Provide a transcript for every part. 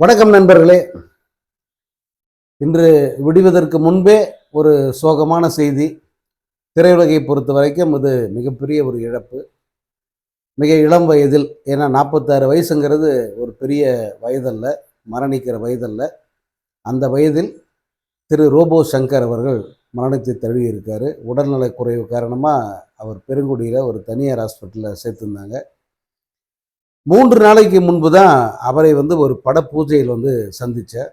வணக்கம் நண்பர்களே. இன்று விடுவதற்கு முன்பே ஒரு சோகமான செய்தி. திரையுலகை பொறுத்த வரைக்கும் இது மிகப்பெரிய ஒரு இழப்பு. மிக இளம் வயதில் ஏன்னா நாற்பத்தாறு வயசுங்கிறது ஒரு பெரிய வயதல்ல மரணிக்கிற வயதல்ல. அந்த வயதில் திரு ரோபோ சங்கர் அவர்கள் மரணத்தை தழுவியிருக்காரு. உடல்நலக் குறைவு காரணமாக அவர் பெருங்குடியில் ஒரு தனியார் ஹாஸ்பிட்டலில் சேர்த்துருந்தாங்க. மூன்று நாளைக்கு முன்பு தான் அவரை வந்து ஒரு பட பூஜையில் வந்து சந்தித்தேன்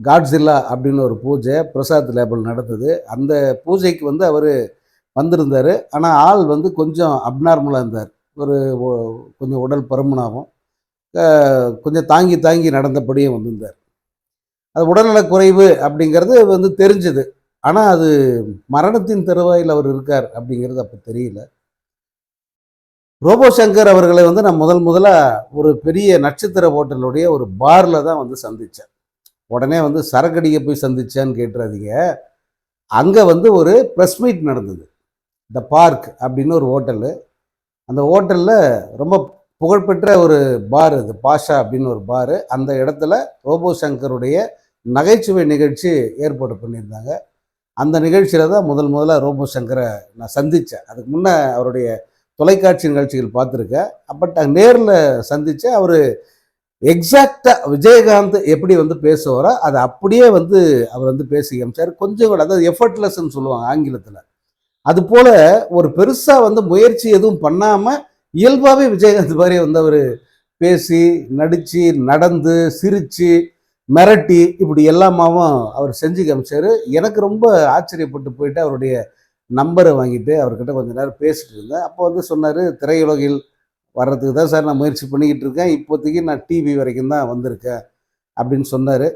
காட்ஸில்லா அப்படின்னு ஒரு பூஜை பிரசாத் லேபிள் நடந்தது. அந்த பூஜைக்கு வந்து அவர் வந்திருந்தார். ஆனால் ஆள் வந்து கொஞ்சம் அப்நார்மலாக இருந்தார். ஒரு கொஞ்சம் உடல் பருமனாகவும் கொஞ்சம் தாங்கி தாங்கி நடந்தபடியும் வந்திருந்தார். அது உடல்நலக் குறைவு அப்படிங்கிறது வந்து தெரிஞ்சுது. ஆனால் அது மரணத்தின் தருவாயில் அவர் இருக்கார் அப்படிங்கிறது அப்போ தெரியல. ரோபோ சங்கர் அவர்களை வந்து நான் முதல் முதலாக ஒரு பெரிய நட்சத்திர ஹோட்டலுடைய ஒரு பாரில் தான் வந்து சந்தித்தேன் உடனே வந்து சரக்கடிக்க போய் சந்திச்சேன்னு கேட்டுறாதீங்க. அங்கே வந்து ஒரு ப்ரெஸ் மீட் நடந்தது. த பார்க் அப்படின்னு ஒரு ஹோட்டலு. அந்த ஹோட்டலில் ரொம்ப புகழ்பெற்ற ஒரு பார் அது பாஷா அப்படின்னு ஒரு பாரு. அந்த இடத்துல ரோபோ சங்கருடைய நகைச்சுவை நிகழ்ச்சி ஏற்பாடு பண்ணியிருந்தாங்க. அந்த நிகழ்ச்சியில் தான் முதல் முதலாக ரோபோ சங்கரை நான் சந்தித்தேன் அதுக்கு முன்னே அவருடைய தொலைக்காட்சி நிகழ்ச்சிகள் பார்த்துருக்கேன். பட் நேரில் சந்தித்து அவர் எக்ஸாக்டாக விஜயகாந்த் எப்படி வந்து பேசுவாரோ அதை அப்படியே வந்து அவர் வந்து பேசி காமிச்சார். கொஞ்சம் கூட அதாவது எஃபர்ட்லெஸ்ன்னு சொல்லுவாங்க ஆங்கிலத்தில். அது போல் ஒரு பெருசாக வந்து முயற்சி எதுவும் பண்ணாமல் இயல்பாகவே விஜயகாந்த் மாதிரி வந்து அவர் பேசி நடித்து நடந்து சிரித்து மிரட்டி இப்படி எல்லாமாவும் அவர் செஞ்சு காமிச்சார். எனக்கு ரொம்ப ஆச்சரியப்பட்டு போயிட்டு அவருடைய நம்பரை வாங்கிட்டு அவர்கிட்ட கொஞ்ச நேரம் பேசிட்டு இருந்தேன். அப்போ வந்து சொன்னார் திரையுலகில் வர்றதுக்கு தான் சார் நான் முயற்சி பண்ணிக்கிட்டு இருக்கேன். இப்போதைக்கு நான் டிவி வரைக்கும் தான் வந்திருக்கேன் அப்படின்னு சொன்னார்.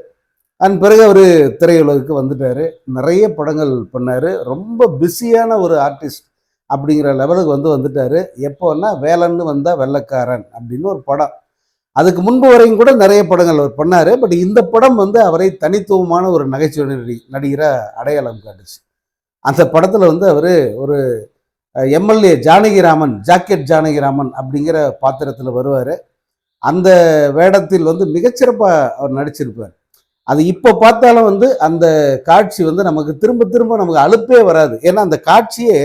அதன் பிறகு அவர் திரையுலகுக்கு வந்துட்டார். நிறைய படங்கள் பண்ணார். ரொம்ப பிஸியான ஒரு ஆர்டிஸ்ட் அப்படிங்கிற லெவலுக்கு வந்து வந்துட்டார். எப்போன்னா வேலன்னு வந்தால் வெள்ளக்காரன் அப்படின்னு ஒரு படம். அதுக்கு முன்பு வரையும் கூட நிறைய படங்கள் அவர் பண்ணார். பட் இந்த படம் வந்து அவரை தனித்துவமான ஒரு நகைச்சுவை நடி நடிகராக அடையாளம் காட்டுச்சு. அந்த படத்தில் வந்து அவர் ஒரு எம்எல்ஏ ஜானகிராமன் ஜாக்கெட் ஜானகிராமன் அப்படிங்கிற பாத்திரத்தில் வருவார். அந்த வேடத்தில் வந்து மிகச்சிறப்பாக அவர் நடிச்சிருப்பார். அது இப்போ பார்த்தாலும் வந்து அந்த காட்சி வந்து நமக்கு திரும்ப திரும்ப நமக்கு அலுப்பே வராது. ஏன்னா அந்த காட்சியே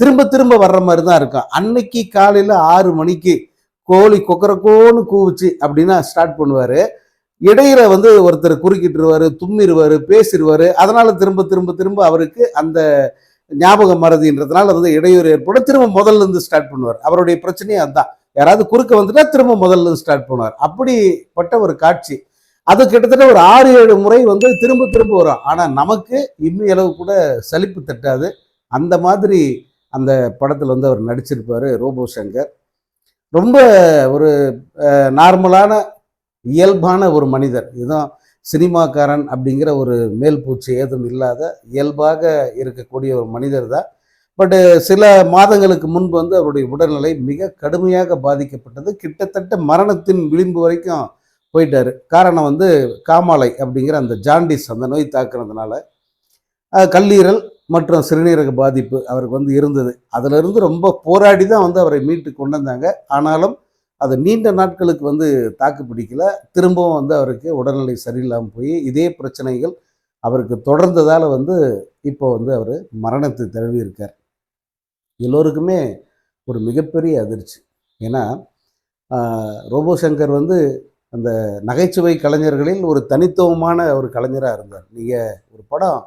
திரும்ப திரும்ப வர்ற மாதிரி தான் இருக்கும். அன்னைக்கு காலையில் ஆறு மணிக்கு கோழி கொக்கரக்கோன்னு கூவிச்சு அப்படின்னா ஸ்டார்ட் பண்ணுவார். இடையில வந்து ஒருத்தர் குறுக்கிட்டுருவாரு தும்மிடுவார் பேசிடுவார் அதனால திரும்ப திரும்ப திரும்ப அவருக்கு அந்த ஞாபக மறதின்றதுனால வந்து இடையூறு ஏற்படும். திரும்ப முதல்ல இருந்து ஸ்டார்ட் பண்ணுவார். அவருடைய பிரச்சனையே அதுதான் யாராவது குறுக்க வந்துட்டா திரும்ப முதல்ல இருந்து ஸ்டார்ட் பண்ணுவார். அப்படிப்பட்ட ஒரு காட்சி. அது கிட்டத்தட்ட ஒரு ஆறு ஏழு முறை வந்து திரும்ப திரும்ப வரும். ஆனால் நமக்கு இம்மி அளவு கூட சலிப்பு தட்டாது. அந்த மாதிரி அந்த படத்தில் வந்து அவர் நடிச்சிருப்பார் ரோபோ சங்கர். ரொம்ப ஒரு நார்மலான இயல்பான ஒரு மனிதர். இதுதான் சினிமாக்காரன் அப்படிங்கிற ஒரு மேல் பூச்சி ஏதும் இல்லாத இயல்பாக இருக்கக்கூடிய ஒரு மனிதர் தான். பட்டு சில மாதங்களுக்கு முன்பு வந்து அவருடைய உடல்நிலை மிக கடுமையாக பாதிக்கப்பட்டது. கிட்டத்தட்ட மரணத்தின் விளிம்பு வரைக்கும் போயிட்டார். காரணம் வந்து காமாலை அப்படிங்கிற அந்த ஜாண்டிஸ் அந்த நோய் தாக்குறதுனால கல்லீரல் மற்றும் சிறுநீரக பாதிப்பு அவருக்கு வந்து இருந்தது. அதிலிருந்து ரொம்ப போராடி தான் வந்து அவரை மீட்டு கொண்டு வந்தாங்க. ஆனாலும் அது நீண்ட நாட்களுக்கு வந்து தாக்கு பிடிக்கல. திரும்பவும் வந்து அவருக்கு உடல்நிலை சரியில்லாமல் போய் இதே பிரச்சனைகள் அவருக்கு தொடர்ந்ததால் வந்து இப்போ வந்து அவர் மரணத்தை தழுவி இருக்கார் எல்லோருக்குமே ஒரு மிகப்பெரிய அதிர்ச்சி. ஏன்னா ரோபோ சங்கர் வந்து அந்த நகைச்சுவை கலைஞர்களில் ஒரு தனித்துவமான ஒரு கலைஞராக இருந்தார். நீங்கள் ஒரு படம்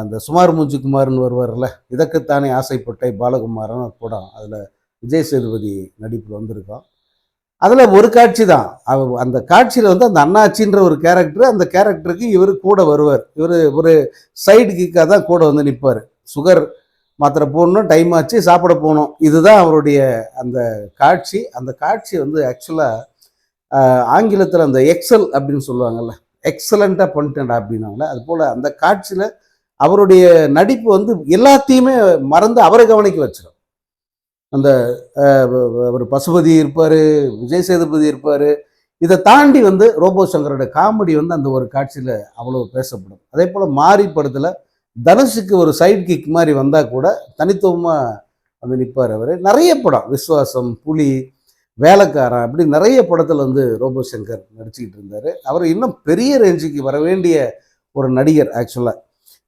அந்த சுமார் மூஞ்சிக்குமார்னு வருவார்ல இதற்குத்தானே ஆசைப்பட்டை பாலகுமாரன் ஒரு படம். அதில் விஜய் சேதுபதி நடிப்பில் வந்திருக்கோம். அதில் ஒரு காட்சி தான். அவ அந்த காட்சியில் வந்து அந்த அண்ணாச்சின்ற ஒரு கேரக்டர் அந்த கேரக்டருக்கு இவர் கூட வருவார். இவர் ஒரு சைடு கிக்காக தான் கூட வந்து நிற்பார் சுகர் மாத்திரை போடணும் டைம் ஆச்சு சாப்பிட போகணும். இதுதான் அவருடைய அந்த காட்சி. அந்த காட்சி வந்து ஆக்சுவலாக ஆங்கிலத்தில் அந்த எக்ஸல் அப்படின்னு சொல்லுவாங்கள்ல எக்ஸலண்ட்டாக பண்ணிட்டேன்டா அப்படின்னாங்களே அது போல் அந்த காட்சியில் அவருடைய நடிப்பு வந்து எல்லாத்தையுமே மறந்து அவரை கவனிக்க வச்சிடும் அந்த அவர் ஒரு பசுபதி இருப்பார் விஜய் சேதுபதி இருப்பார். இதை தாண்டி வந்து ரோபோ சங்கரோட காமெடி வந்து அந்த ஒரு காட்சியில் அவ்வளோ பேசப்படும். அதே போல் மாரி படத்தில் தனுஷுக்கு ஒரு சைட் கிக் மாதிரி வந்தால் கூட தனித்துவமாக வந்து நிற்பார் அவர். நிறைய படம் விஸ்வாசம் புலி வேலைக்காரன் அப்படி நிறைய படத்தில் வந்து ரோபோ சங்கர் நடிச்சுக்கிட்டு இருந்தார். அவர் இன்னும் பெரிய ரேஞ்சுக்கு வர வேண்டிய ஒரு நடிகர் ஆக்சுவலாக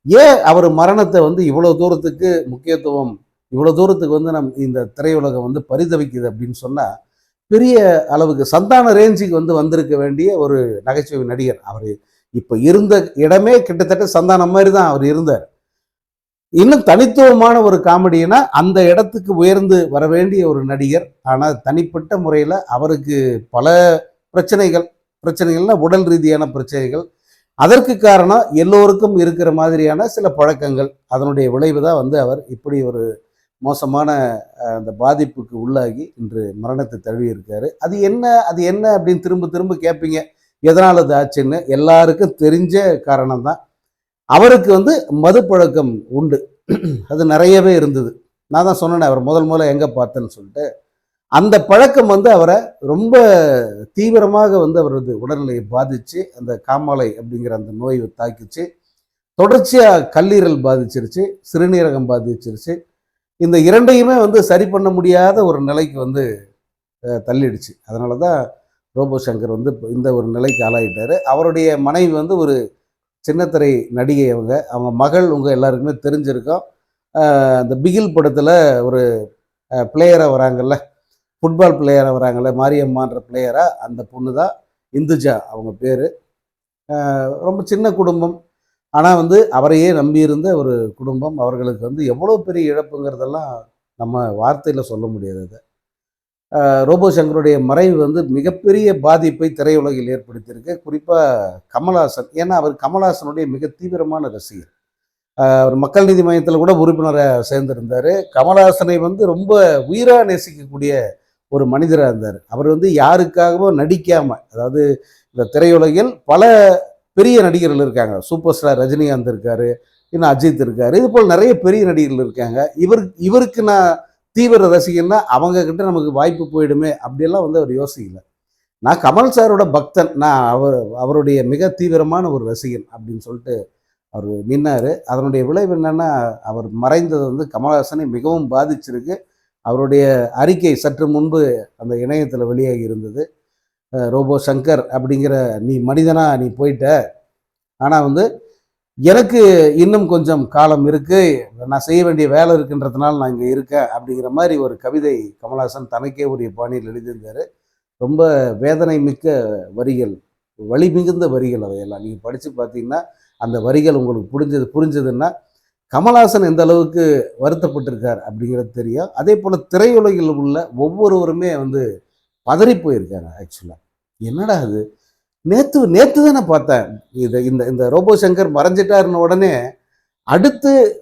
ஏன் அவர் மரணத்தை வந்து இவ்வளோ தூரத்துக்கு முக்கியத்துவம் இவ்வளோ தூரத்துக்கு வந்து நம் இந்த திரையுலகம் வந்து பரிதவிக்குது அப்படின்னு சொன்னால் பெரிய அளவுக்கு சந்தான ரேஞ்சுக்கு வந்து வந்திருக்க வேண்டிய ஒரு நகைச்சுவை நடிகர். அவர் இப்போ இருந்த இடமே கிட்டத்தட்ட சந்தானம் மாதிரி தான் அவர் இருந்தார். இன்னும் தனித்துவமான ஒரு காமெடினா அந்த இடத்துக்கு உயர்ந்து வர வேண்டிய ஒரு நடிகர். ஆனால் தனிப்பட்ட முறையில் அவருக்கு பல பிரச்சனைகள் பிரச்சனைகள்னா உடல் ரீதியான பிரச்சனைகள். அதற்கு காரணம் எல்லோருக்கும் இருக்கிற மாதிரியான சில பழக்கங்கள். அதனுடைய விளைவு தான் வந்து அவர் இப்படி ஒரு மோசமான அந்த பாதிப்புக்கு உள்ளாகி இன்று மரணத்தை தழுவி இருக்காரு அது என்ன அது என்ன அப்படின்னு திரும்ப திரும்ப கேட்பீங்க. எதனால் அது ஆச்சுன்னு எல்லாருக்கும் தெரிஞ்ச காரணம் தான் அவருக்கு வந்து மது பழக்கம் உண்டு. அது நிறையவே இருந்தது. நான் தான் சொன்னேன் அவர் முதல் முதல்ல எங்கே பார்த்தேன்னு சொல்லிட்டு. அந்த பழக்கம் வந்து அவரை ரொம்ப தீவிரமாக வந்து அவரது உடல்நிலையை பாதிச்சு அந்த காமாலை அப்படிங்கிற அந்த நோய் தாக்கிச்சு. தொடர்ச்சியாக கல்லீரல் பாதிச்சிருச்சு சிறுநீரகம் பாதிச்சிருச்சு. இந்த இரண்டையுமே வந்து சரி பண்ண முடியாத ஒரு நிலைக்கு வந்து தள்ளிடுச்சு. அதனால தான் ரோபோ சங்கர் வந்து இந்த ஒரு நிலைக்கு ஆளாகிட்டார் அவருடைய மனைவி வந்து ஒரு சின்னத்திரை நடிகை அவங்க. அவங்க மகள் உங்கள் எல்லாருக்குமே தெரிஞ்சிருக்கோம். அந்த பிகில் படத்தில் ஒரு பிளேயராக வராங்கல்ல ஃபுட்பால் பிளேயராக வராங்கல்ல மாரியம்மான்ற பிளேயராக அந்த பொண்ணு தான் இந்துஜா அவங்க பேர். ரொம்ப சின்ன குடும்பம். ஆனால் வந்து அவரையே நம்பியிருந்த ஒரு குடும்பம் அவர்களுக்கு வந்து எவ்வளோ பெரிய இழப்புங்கிறதெல்லாம் நம்ம வார்த்தையில் சொல்ல முடியாது அதை. ரோபோ சங்கருடைய மறைவு வந்து மிகப்பெரிய பாதிப்பை திரையுலகில் ஏற்படுத்தியிருக்கு. குறிப்பாக கமல்ஹாசன் ஏன்னா அவர் கமல்ஹாசனுடைய மிக தீவிரமான ரசிகர். அவர் மக்கள் நீதி மையத்தில் கூட உறுப்பினராக சேர்ந்திருந்தார். கமல்ஹாசனை வந்து ரொம்ப உயிராக நேசிக்கக்கூடிய ஒரு மனிதராக இருந்தார். அவர் வந்து யாருக்காகவும் நடிக்காமல் அதாவது இந்த திரையுலகில் பல பெரிய நடிகர்கள் இருக்காங்க. சூப்பர் ஸ்டார் ரஜினிகாந்த் இருக்காரு இன்னும் அஜித் இருக்காரு. இது போல் நிறைய பெரிய நடிகர்கள் இருக்காங்க. இவர் இவருக்கு நான் தீவிர ரசிகன்னா அவங்க கிட்ட நமக்கு வாய்ப்பு போயிடுமே அப்படியெல்லாம் வந்து அவர் யோசிக்கல. நான் கமல் சாரோட பக்தன். நான் அவர் அவருடைய மிக தீவிரமான ஒரு ரசிகன் அப்படின்னு சொல்லிட்டு அவர் நின்னாரு. அதனுடைய விளைவு என்னன்னா அவர் மறைந்தது வந்து கமல்ஹாசனை மிகவும் பாதிச்சிருக்கு. அவருடைய அறிக்கை சற்று முன்பு அந்த இணையத்தில் வெளியாகி இருந்தது. ரோபோ சங்கர் அப்படிங்கிற நீ மனிதனா நீ போயிட்ட. ஆனால் வந்து எனக்கு இன்னும் கொஞ்சம் காலம் இருக்குது நான் செய்ய வேண்டிய வேலை இருக்குன்றதுனால நான் இங்கே இருக்கேன் அப்படிங்கிற மாதிரி ஒரு கவிதை கமல்ஹாசன் தனக்கே உரிய பாணியில் எழுதியிருந்தார். ரொம்ப வேதனை மிக்க வரிகள் வழி மிகுந்த வரிகள் அவையெல்லாம். நீங்கள் படித்து பார்த்தீங்கன்னா அந்த வரிகள் உங்களுக்கு புரிஞ்சது புரிஞ்சதுன்னா கமல்ஹாசன் எந்த அளவுக்கு வருத்தப்பட்டிருக்கார் அப்படிங்கிறது தெரியும். அதே போல் திரையுலகில் உள்ள ஒவ்வொருவருமே வந்து பதறி போயிருக்காங்க ஆக்சுவலாக என்னடா அது நேற்று நேற்று தானே பார்த்தேன். இது இந்த இந்த ரோபோ சங்கர் மறைஞ்சிட்டாருன்னு உடனே அடுத்து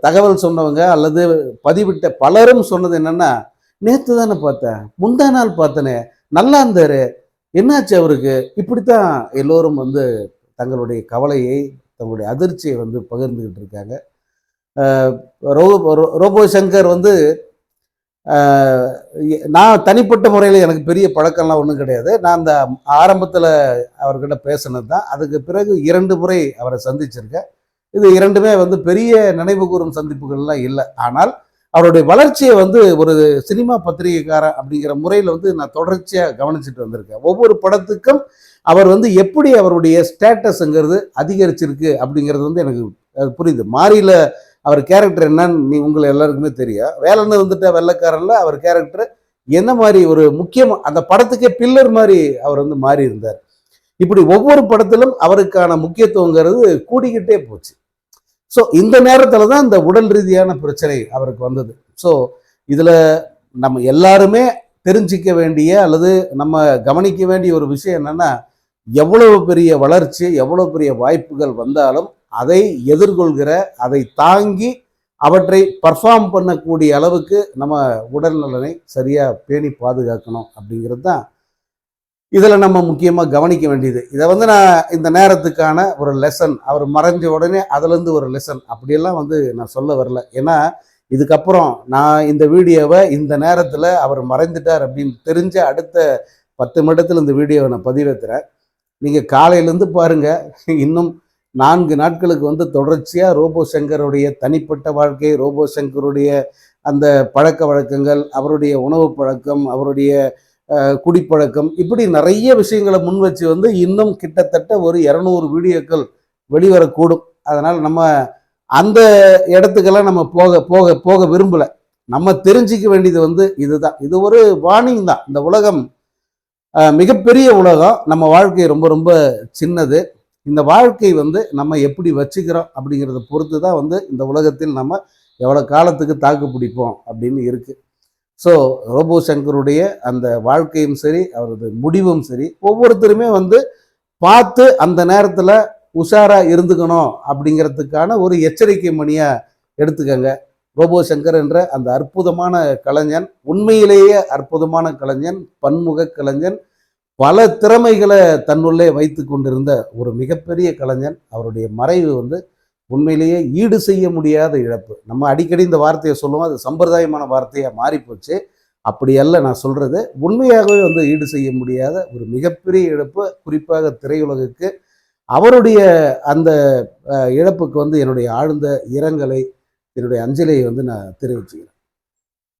தகவல் சொன்னவங்க அல்லது பதிவிட்ட பலரும் சொன்னது என்னன்னா நேற்று தானே பார்த்தேன். முந்தா நாள் பார்த்தனே. நல்லா இருந்தார். என்னாச்சு அவருக்கு? இப்படித்தான் எல்லோரும் வந்து தங்களுடைய கவலையை தங்களுடைய அதிர்ச்சியை வந்து பகிர்ந்துக்கிட்டு இருக்காங்க. ரோ- ரோ- ரோபோ சங்கர் வந்து நான் தனிப்பட்ட முறையில் எனக்கு பெரிய பழக்கம்லாம் ஒன்றும் கிடையாது. நான் அந்த ஆரம்பத்தில் அவர்கிட்ட பேசினது தான் அதுக்கு பிறகு இரண்டு முறை அவரை சந்திச்சிருக்கேன். இது இரண்டுமே வந்து பெரிய நினைவு கூறும் சந்திப்புகள்லாம் இல்லை. ஆனால் அவருடைய வளர்ச்சியை வந்து ஒரு சினிமா பத்திரிகைக்காரன் அப்படிங்கிற முறையில் வந்து நான் தொடர்ச்சியாக கவனிச்சுட்டு வந்திருக்கேன். ஒவ்வொரு படத்துக்கும் அவர் வந்து எப்படி அவருடைய ஸ்டேட்டஸுங்கிறது அதிகரிச்சிருக்கு அப்படிங்கிறது வந்து எனக்கு புரியுது. மாறியில் அவர் கேரக்டர் என்னன்னு நீ உங்களை எல்லாருக்குமே தெரியும். வேலைன்னு வந்துட்ட வெள்ளைக்காரன்ல அவர் கேரக்டர் என்ன மாதிரி ஒரு முக்கியமாக அந்த படத்துக்கே பில்லர் மாதிரி அவர் வந்து மாறி இருந்தார் இப்படி ஒவ்வொரு படத்திலும் அவருக்கான முக்கியத்துவங்கிறது கூடிக்கிட்டே போச்சு. ஸோ இந்த நேரத்தில் தான் இந்த உடல் ரீதியான பிரச்சனை அவருக்கு வந்தது. ஸோ இதில் நம்ம எல்லாருமே தெரிஞ்சிக்க வேண்டிய அல்லது நம்ம கவனிக்க வேண்டிய ஒரு விஷயம் என்னன்னா எவ்வளவு பெரிய வளர்ச்சி எவ்வளவு பெரிய வாய்ப்புகள் வந்தாலும் அதை எதிர்கொள்கிற அதை தாங்கி அவற்றை பர்ஃபார்ம் பண்ணக்கூடிய அளவுக்கு நம்ம உடல் நலனை சரியாக பேணி பாதுகாக்கணும் அப்படிங்கிறது தான் இதில் நம்ம முக்கியமாக கவனிக்க வேண்டியது. இதை வந்து நான் இந்த நேரத்துக்கான ஒரு லெசன் அவர் மறைஞ்ச உடனே அதுலேருந்து ஒரு லெசன் அப்படியெல்லாம் வந்து நான் சொல்ல வரல. ஏன்னா இதுக்கப்புறம் நான் இந்த வீடியோவை இந்த நேரத்தில் அவர் மறைந்துட்டார் அப்படின்னு தெரிஞ்ச அடுத்த பத்து நிமிடத்தில் இந்த வீடியோவை நான் பதிவேற்றுறேன் நீங்கள் காலையிலேருந்து பாருங்கள் இன்னும் நான்கு நாட்களுக்கு வந்து தொடர்ச்சியாக ரோபோ சங்கருடைய தனிப்பட்ட வாழ்க்கை ரோபோ சங்கருடைய அந்த பழக்க வழக்கங்கள் அவருடைய உணவு பழக்கம் அவருடைய குடிப்பழக்கம் இப்படி நிறைய விஷயங்களை முன் வச்சு வந்து இன்னும் கிட்டத்தட்ட ஒரு இரநூறு வீடியோக்கள் வெளிவரக்கூடும். அதனால் நம்ம அந்த இடத்துக்கெல்லாம் நம்ம போக போக போக விரும்பல. நம்ம தெரிஞ்சிக்க வேண்டியது வந்து இதுதான். இது ஒரு வார்னிங் தான். இந்த உலகம் மிகப்பெரிய உலகம். நம்ம வாழ்க்கை ரொம்ப ரொம்ப சின்னது. இந்த வாழ்க்கை வந்து நம்ம எப்படி வச்சுக்கிறோம் அப்படிங்கிறத பொறுத்து தான் வந்து இந்த உலகத்தில் நம்ம எவ்வளோ காலத்துக்கு தாக்கு பிடிப்போம் அப்படின்னு இருக்குது ஸோ ரோபோ சங்கருடைய அந்த வாழ்க்கையும் சரி அவரது முடிவும் சரி ஒவ்வொருத்தருமே வந்து பார்த்து அந்த நேரத்தில் உஷாராக இருந்துக்கணும் அப்படிங்கிறதுக்கான ஒரு எச்சரிக்கை மணியாக எடுத்துக்கங்க. ரோபோ சங்கர் என்ற அந்த அற்புதமான கலைஞன் உண்மையிலேயே அற்புதமான கலைஞன் பன்முக கலைஞன் பல திறமைகளை தன்னுள்ளே வைத்து கொண்டிருந்த ஒரு மிகப்பெரிய கலைஞன் அவருடைய மறைவு வந்து உண்மையிலேயே ஈடு செய்ய முடியாத இழப்பு. நம்ம அடிக்கடி இந்த வார்த்தையை சொல்லுவோம் அது சம்பிரதாயமான வார்த்தையாக மாறிப்போச்சு. அப்படியல்ல நான் சொல்கிறது உண்மையாகவே வந்து ஈடு செய்ய முடியாத ஒரு மிகப்பெரிய இழப்பு குறிப்பாக திரையுலகுக்கு. அவருடைய அந்த இழப்புக்கு வந்து என்னுடைய ஆழ்ந்த இரங்கலை என்னுடைய அஞ்சலியை வந்து நான் தெரிவிச்சுக்கிறேன்.